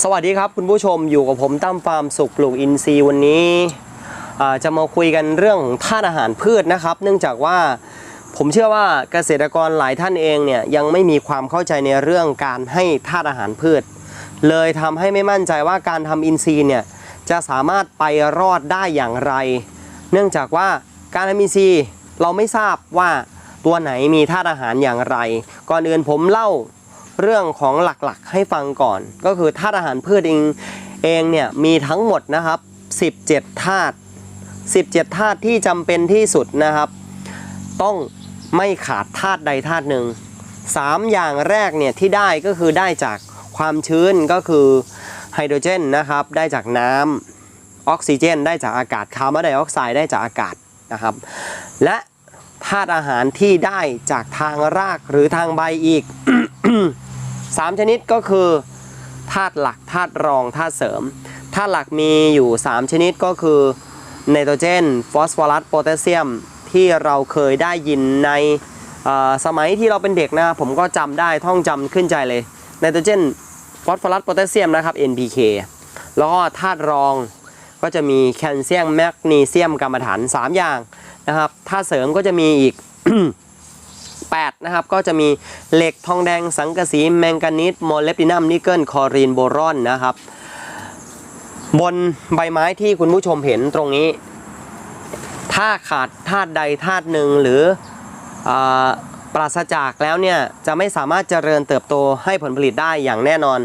สวัสดีครับคุณผู้ชมอยู่กับผมตั้มฟาร์มสุขปลูกอินทรีย์วันนี้จะมาคุยกันเรื่องธาตุอาหารพืชนะครับ เนื่องจากว่าผมเชื่อว่าเกษตรกรหลายท่านเองเนี่ยยังไม่มีความเข้าใจในเรื่องการให้ธาตุอาหารพืช เลยทำให้ไม่มั่นใจว่าการทำอินทรีย์เนี่ยจะสามารถไปรอดได้อย่างไร เนื่องจากว่าการทำอินทรีย์เราไม่ทราบว่าตัวไหนมีธาตุอาหารอย่างไร ก่อนอื่นผมเล่า เรื่องของหลักๆให้ฟังก่อน ก็คือธาตุอาหารพืชเองเองเนี่ยมีทั้งหมดนะครับ 17ธาตุ17ธาตุที่จำเป็นที่สุดนะครับ ต้องไม่ขาดธาตุใดธาตุหนึ่ง3 อย่างแรกเนี่ยที่ได้ก็คือได้จากความชื้นก็คือไฮโดรเจนนะครับได้จากน้ำออกซิเจน ได้จากอากาศคาร์บอนไดออกไซด์ได้จากอากาศนะครับและธาตุอาหารที่ได้จากทางรากหรือทางใบอีก สามชนิดก็คือธาตุหลักธาตุรองธาตุเสริมธาตุหลักมีอยู่ 3 ชนิดก็คือไนโตรเจน ฟอสฟอรัสโพแทสเซียมที่เราเคยได้ยินในสมัยที่เราเป็นเด็กนะผมก็จำได้ท่องจำขึ้นใจเลยไนโตรเจน ฟอสฟอรัสโพแทสเซียมนะครับ NPK แล้วก็ธาตุรองก็จะมีแคลเซียมแมกนีเซียมกรรมฐาน 3 อย่างนะครับธาตุเสริมก็จะมีอีก 8 นะครับ ก็จะมีเหล็กทองแดงสังกะสีแมงกานีสโมเลบดินัมนิกเกิลคอรีนโบรอนนะครับ บนใบไม้ที่คุณผู้ชมเห็นตรงนี้ ถ้าขาดธาตุใดธาตุหนึ่งหรืออปราศจากแล้วเนี่ย จะไม่สามารถเจริญเติบโตให้ผลผลิตได้อย่างแน่นอน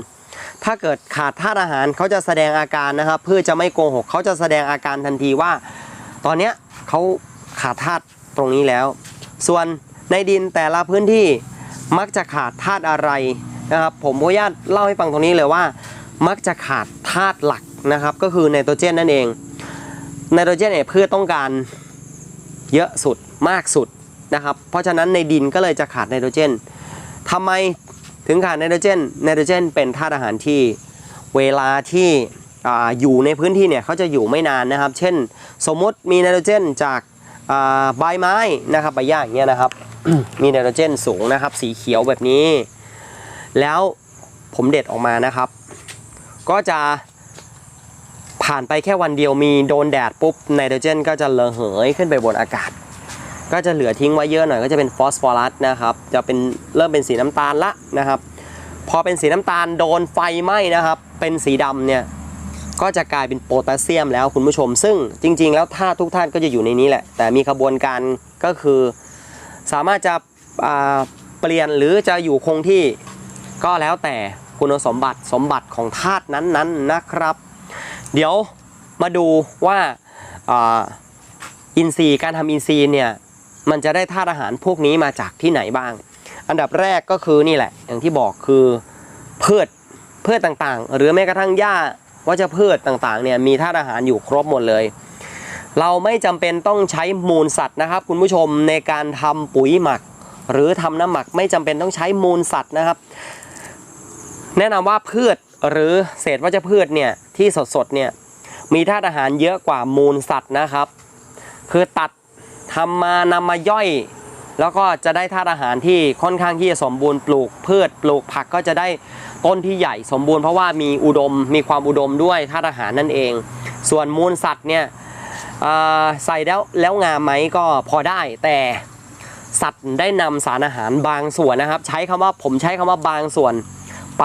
ถ้าเกิดขาดธาตุอาหารเขาจะแสดงอาการนะครับเพื่อจะไม่โกหกเขาจะแสดงอาการทันทีว่า ตอนเนี้ยเขาขาดธาตุตรงนี้แล้ว ส่วน ในดินแต่ละพื้นที่มักจะขาดธาตุอะไรนะครับผมขออนุญาตเล่าให้ฟังตรงนี้เลยว่า มักจะขาดธาตุหลักนะครับ ก็คือไนโตรเจนนั่นเองไนโตรเจนเนี่ยพืชต้องการเยอะสุดมากสุดนะครับ เพราะฉะนั้นในดินก็เลยจะขาดไนโตรเจนทำไมถึงขาดไนโตรเจนไนโตรเจนเป็นธาตุอาหารที่เวลาที่อยู่ในพื้นที่เนี่ยเขาจะอยู่ไม่นานนะครับ เช่น สมมติมีไนโตรเจนจากใบไม้นะครับใบหญ้าอย่างเงี้ยนะครับ มีไนโตรเจนสูงนะครับ สีเขียวแบบนี้ แล้วผมเด็ดออกมานะครับ ก็จะผ่านไปแค่วันเดียวมีโดนแดดปุ๊บไนโตรเจนก็จะระเหยขึ้นไปบนอากาศ ก็จะเหลือทิ้งไว้เยอะหน่อยก็จะเป็นฟอสฟอรัสนะครับ จะเป็นเริ่มเป็นสีน้ำตาลละนะครับ พอเป็นสีน้ำตาลโดนไฟไหม้นะครับ เป็นสีดำเนี่ยก็จะกลายเป็นโพแทสเซียมแล้วคุณผู้ชม ซึ่งจริง ๆ แล้วธาตุทุกธาตุก็จะอยู่ในนี้แหละ แต่มีขบวนการก็คือ สามารถจะเปลี่ยนหรือจะอยู่คงที่ก็แล้วแต่คุณสมบัติสมบัติของธาตุนั้นๆนะครับ เดี๋ยวมาดูว่าอาอินทรีย์การทำอินทรีย์เนี่ยมันจะได้ธาตุอาหารพวกนี้มาจากที่ไหนบ้าง อันดับแรกก็คือนี่แหละ อย่างที่บอกคือพืชพืชต่างๆ หรือแม้กระทั่งหญ้าวัชพืชต่างๆเนี่ยมีธาตุอาหารอยู่ครบหมดเลย เราไม่จำเป็นต้องใช้มูลสัตว์นะครับ คุณผู้ชมในการทำปุ๋ยหมัก หรือทำน้ำหมักไม่จำเป็นต้องใช้มูลสัตว์นะครับ แนะนำว่าพืชหรือเศษวัชพืชเนี่ยที่สดๆเนี่ยมีธาตุอาหารเยอะกว่ามูลสัตว์นะครับ คือตัดทำมานำมาย่อย แล้วก็จะได้ธาตุอาหารที่ค่อนข้างที่จะสมบูรณ์ปลูกพืชปลูกผักก็จะได้ต้นที่ใหญ่สมบูรณ์เพราะว่ามีอุดมมีความอุดมด้วยธาตุอาหารนั่นเอง ส่วนมูลสัตว์เนี่ย ใส่แล้วแล้วงามไหมก็พอได้แต่สัตว์ได้นำสารอาหารบางส่วนนะครับ ใช้คำว่าผมใช้คำว่าบางส่วน ไป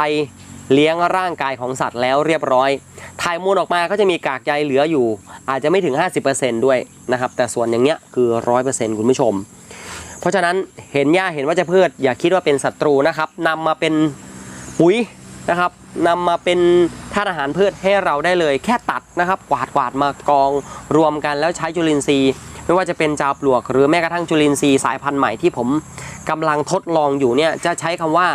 เลี้ยงร่างกายของสัตว์แล้วเรียบร้อยถ่ายมูลออกมาก็จะมีกากใยเหลืออยู่ อาจจะไม่ถึง 50%ด้วยนะครับ แต่ส่วนอย่างเนี้ยคือ 100%คุณผู้ชม เพราะฉะนั้นเห็นหญ้าเห็นว่าจะพืชอย่าคิดว่าเป็นศัตรูนะครับนำมาเป็นปุ๋ย นะครับนำมาเป็นธาตุอาหารพืชให้เราได้เลย แค่ตัดนะครับ กวาดกวาดมากองรวมกันแล้วใช้จุลินทรีย์ ไม่ว่าจะเป็นจาวปลวก หรือแม้กระทั่งจุลินทรีย์สายพันธุ์ใหม่ที่ผมกำลังทดลองอยู่เนี่ยจะใช้คำว่า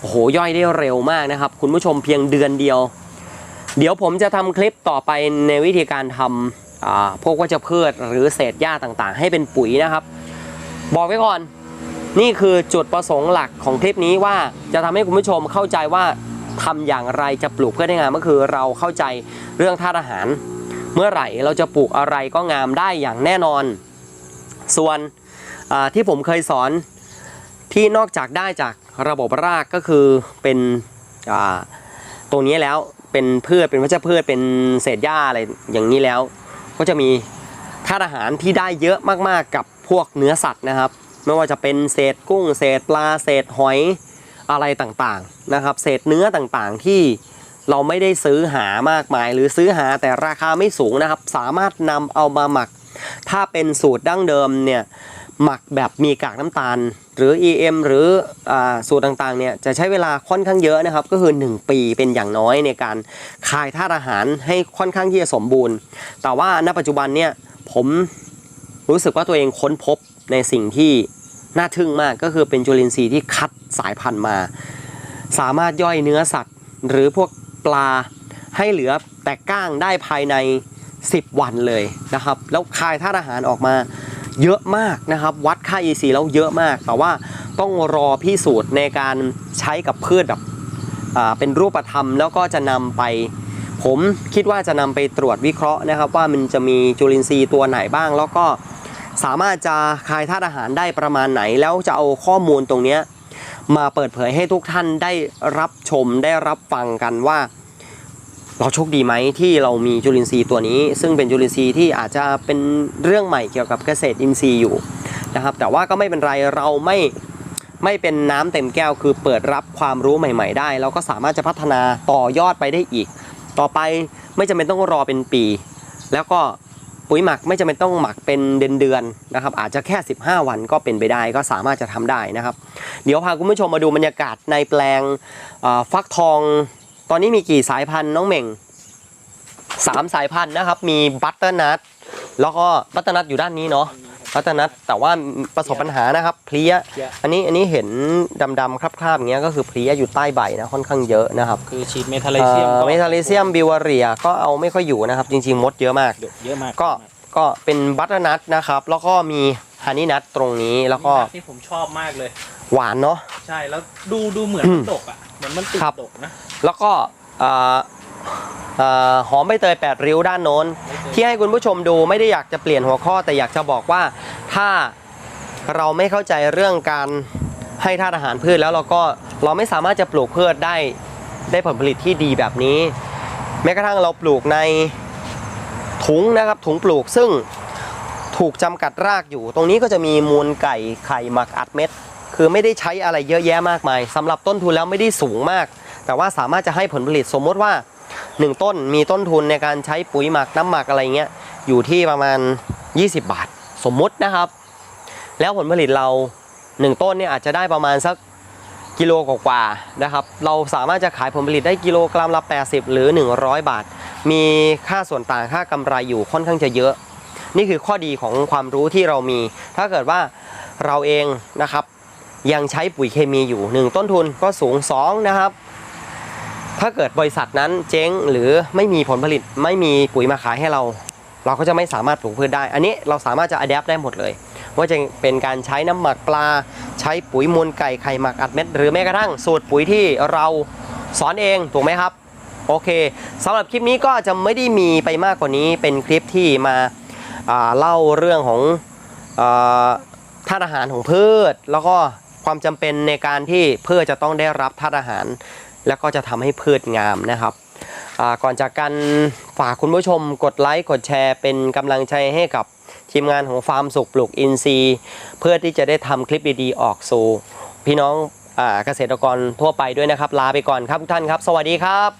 โอ้โหย่อยได้เร็วมากนะครับ คุณผู้ชมเพียงเดือนเดียว เดี๋ยวผมจะทำคลิปต่อไปในวิธีการทำพวกวัชพืชหรือเศษหญ้าต่างๆ ให้เป็นปุ๋ยนะครับ บอกไว้ก่อน นี่คือจุดประสงค์หลักของคลิปนี้ว่าจะทำให้คุณผู้ชมเข้าใจว่าทำอย่างไรจะปลูกเพื่อได้งามก็คือเราเข้าใจเรื่องธาตุอาหาร เมื่อไหร่เราจะปลูกอะไรก็งามได้อย่างแน่นอน ส่วนที่ผมเคยสอนที่นอกจากได้จากระบบรากก็คือเป็นตรงนี้แล้วเป็นพืชเป็นวัชพืชเป็นเศษหญ้าอะไรอย่างนี้แล้ว ก็จะมีธาตุอาหารที่ได้เยอะมากๆกับพวกเนื้อสัตว์นะครับ ไม่ว่าจะเป็นเศษกุ้ง เศษปลาเศษหอยอะไรต่างๆนะครับ เศษเนื้อต่างๆที่เราไม่ได้ซื้อหามากมาย หรือซื้อหาแต่ราคาไม่สูงนะครับ สามารถนำเอามาหมัก ถ้าเป็นสูตรดั้งเดิมเนี่ยหมักแบบมีกากน้ำตาล หรือ EM หรืออสูตรต่างๆเนี่ยจะใช้เวลาค่อนข้างเยอะนะครับ ก็คือ 1 ปีเป็นอย่างน้อยในการคายธาตุอาหารให้ค่อนข้างที่จะสมบูรณ์ แต่ว่าณปัจจุบันเนี่ยผมรู้สึกว่าตัวเองค้นพบ ในสิ่งที่น่าทึ่งมากก็คือเป็นจุลินทรีย์ที่คัดสายพันธุ์มา สามารถย่อยเนื้อสัตว์ หรือพวกปลาให้เหลือแต่ก้างได้ภายใน 10 วันเลยนะครับ แล้วคายธาตุอาหารออกมาเยอะมากนะครับ วัดค่า EC แล้วเยอะมาก แต่ว่าต้องรอพิสูจน์ในการใช้กับพืชแบบเป็นรูปธรรมแล้วก็จะนำไป ผมคิดว่าจะนำไปตรวจวิเคราะห์นะครับ ว่ามันจะมีจุลินทรีย์ตัวไหนบ้างแล้วก็ สามารถจะคายธาตุอาหารได้ประมาณไหน แล้วจะเอาข้อมูลตรงนี้มาเปิดเผยให้ทุกท่านได้รับชมได้รับฟังกันว่า เราโชคดีไหมที่เรามีจุลินทรีย์ตัวนี้ ซึ่งเป็นจุลินทรีย์ที่อาจจะเป็นเรื่องใหม่เกี่ยวกับเกษตรอินทรีย์อยู่นะครับ แต่ว่าก็ไม่เป็นไรเราไม่ไม่เป็นน้ำเต็มแก้วคือเปิดรับความรู้ใหม่ ๆ ได้ เราก็สามารถจะพัฒนาต่อยอดไปได้อีก ต่อไปไม่จำเป็นต้องรอเป็นปี แล้วก็ ปุ๋ยหมักไม่จำเป็นต้องหมักเป็นเดือนๆนะครับ อาจจะแค่ 15 วันก็เป็นไปได้ก็สามารถจะทำได้นะครับ เดี๋ยวพาคุณผู้ชมมาดูบรรยากาศในแปลงฟักทอง ตอนนี้มีกี่สายพันธุ์น้องเหม่งสามสายพันธุ์นะครับ มีบัตเตอร์นัทแล้วก็บัตเตอร์นัทอยู่ด้านนี้เนาะ บัตเตอร์นัทแต่ว่าประสบปัญหานะครับเพลี้ย เพลี้ย อันนี้อันนี้เห็นดำๆคราบๆอย่างเงี้ยก็คือเพลี้ยอยู่ใต้ใบนะค่อนข้างเยอะนะครับคือฉีดเมทาเลเซียมเอ่อเมทาเลเซียมบิวเรียก็เอาไม่ค่อยอยู่นะครับ จริงๆมดเยอะมาก เยอะมากก็ก็เป็นบัตเตอร์นัทนะครับ แล้วก็มีฮันนี่นัทตรงนี้แล้วก็ที่ผมชอบมากเลย หวานเนาะใช่แล้วดูดูเหมือนอืมมันดกอะเหมือนมันติดครับดกนะแล้วก็เอ่อเอ่อ หอมใบเตยแปดริ้วด้านโน้น ที่ให้คุณผู้ชมดูไม่ได้อยากจะเปลี่ยนหัวข้อแต่อยากจะบอกว่าถ้าเราไม่เข้าใจเรื่องการให้ธาตุอาหารพืชแล้วเราก็เราไม่สามารถจะปลูกพืชได้ได้ผลผลิตที่ดีแบบนี้ แม้กระทั่งเราปลูกในถุงนะครับถุงปลูกซึ่งถูกจำกัดรากอยู่ ตรงนี้ก็จะมีมูลไก่ไข่หมักอัดเม็ด คือไม่ได้ใช้อะไรเยอะแยะมากมายสำหรับต้นทุนแล้วไม่ได้สูงมาก แต่ว่าสามารถจะให้ผลผลิตสมมติว่า 1 ต้นมีต้นทุนในการใช้ปุ๋ยหมักน้ำหมักอะไรเงี้ยอยู่ที่ประมาณ 20 บาท สมมุตินะครับ แล้วผลผลิตเรา 1 ต้นเนี่ยอาจจะได้ประมาณสักกิโลกว่าๆนะครับ เราสามารถจะขายผลผลิตได้กิโลกรัมละ 80 หรือ 100 บาท มีค่าส่วนต่างค่ากำไรอยู่ค่อนข้างจะเยอะ นี่คือข้อดีของความรู้ที่เรามี ถ้าเกิดว่าเราเองนะครับยังใช้ปุ๋ยเคมีอยู่ 1 ต้นทุนก็สูง2นะครับ ถ้าเกิดบริษัทนั้นเจ๊งหรือไม่มีผลผลิตไม่มีปุ๋ยมาขายให้เรา เราก็จะไม่สามารถปลูกพืชได้ อันนี้เราสามารถจะอัดแอปได้หมดเลย ว่าจะเป็นการใช้น้ำหมักปลา ใช้ปุ๋ยมูลไก่ไข่หมักอัดเม็ด หรือแม้กระทั่งสูตรปุ๋ยที่เราสอนเองถูกไหมครับ โอเคสำหรับคลิปนี้ก็จะไม่ได้มีไปมากกว่านี้ เป็นคลิปที่มาาเล่าเรื่องของธาตุอาหารของพืช แล้วก็ความจำเป็นในการที่พืชจะต้องได้รับธาตุอาหาร แล้วก็จะทำให้พืชงามนะครับก่อนจากกันฝากคุณผู้ชมกดไลค์กดแชร์เป็นกำลังใจให้กับทีมงานของฟาร์มสุขปลูกอินทรีย์ เพื่อที่จะได้ทำคลิปดีๆออกสู่พี่น้องเกษตรกรทั่วไปด้วยนะครับ ลาไปก่อนครับทุกท่านครับ สวัสดีครับ